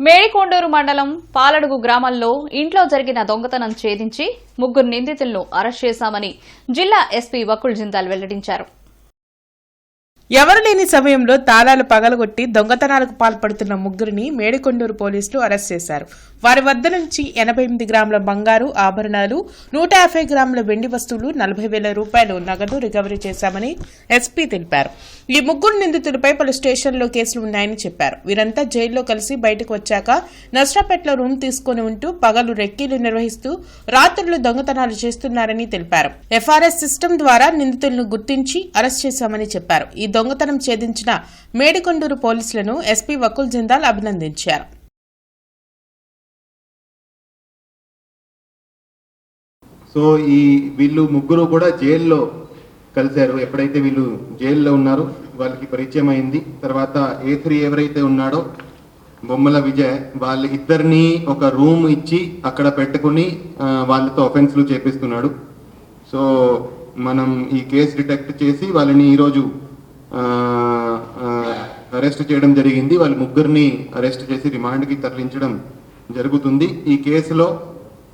మేడికొండూరు మండలం పాలడుగు గ్రామంలో ఇంట్లో జరిగిన దొంగతనం ఛేదించి ముగ్గురు నిందితులను అరెస్ట్ చేశామని జిల్లా ఎస్పీ వకుల్ జిందాల్ వెల్లడించారు. ఎవరు లేని సమయంలో తాళాలు పగలగొట్టి దొంగతనాలకు పాల్పడుతున్న ముగ్గురిని మేడికొండూరు పోలీసులు అరెస్ట్ చేశారు. వారి వద్ద నుంచి ఎనభై ఎనిమిది గ్రాముల బంగారు ఆభరణాలు నూట యాభై గ్రాముల వెండి వస్తువులు నలభై వేల రూపాయలు నగదు రికవరీ చేశామని ఎస్పీ తెలిపారు. ఈ ముగ్గురు నిందితులపై పలు స్టేషన్లో కేసులు ఉన్నాయని చెప్పారు. వీరంతా జైల్లో కలిసి బయటకు వచ్చాక నష్టపేటలో రూమ్ తీసుకుని ఉంటూ పగలు రెక్కీలు నిర్వహిస్తూ రాత్రులు దొంగతనాలు చేస్తున్నారని తెలిపారు. ఎఫ్ఆర్ఎస్ సిస్టమ్ ద్వారా నిందితులను గుర్తించి అరెస్ట్ చేశామని చెప్పారు. ఈ దొంగతనం ఛేదించిన మేడికొండూరు పోలీసులను ఎస్పీ వకుల్ జిందాల్ అభినందించారు. సో ఈ వీళ్ళు ముగ్గురు కూడా జైల్లో కలిశారు. ఎప్పుడైతే వీళ్ళు జైల్లో ఉన్నారో వాళ్ళకి పరిచయం అయింది. తర్వాత ఏ త్రీ ఎవరైతే ఉన్నాడో బొమ్మల విజయ్ వాళ్ళ ఇద్దరిని ఒక రూమ్ ఇచ్చి అక్కడ పెట్టుకుని వాళ్ళతో అఫెన్స్లు చేపిస్తున్నాడు. సో మనం ఈ కేసు డిటెక్ట్ చేసి వాళ్ళని ఈరోజు అరెస్ట్ చేయడం జరిగింది. వాళ్ళ ముగ్గురిని అరెస్ట్ చేసి రిమాండ్కి తరలించడం జరుగుతుంది. ఈ కేసులో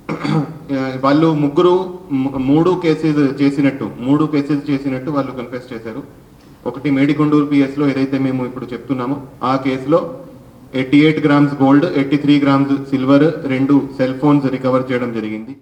వాళ్ళు ముగ్గురు మూడు కేసెస్ చేసినట్టు మూడు కేసెస్ చేసినట్టు వాళ్ళు కన్ఫెస్ చేశారు. ఒకటి మేడికొండూరు పిఎస్లో ఏదైతే మేము ఇప్పుడు చెప్తున్నామో ఆ కేసులో eighty eight grams gold eighty three grams silver రెండు సెల్ ఫోన్స్ రికవర్ చేయడం జరిగింది.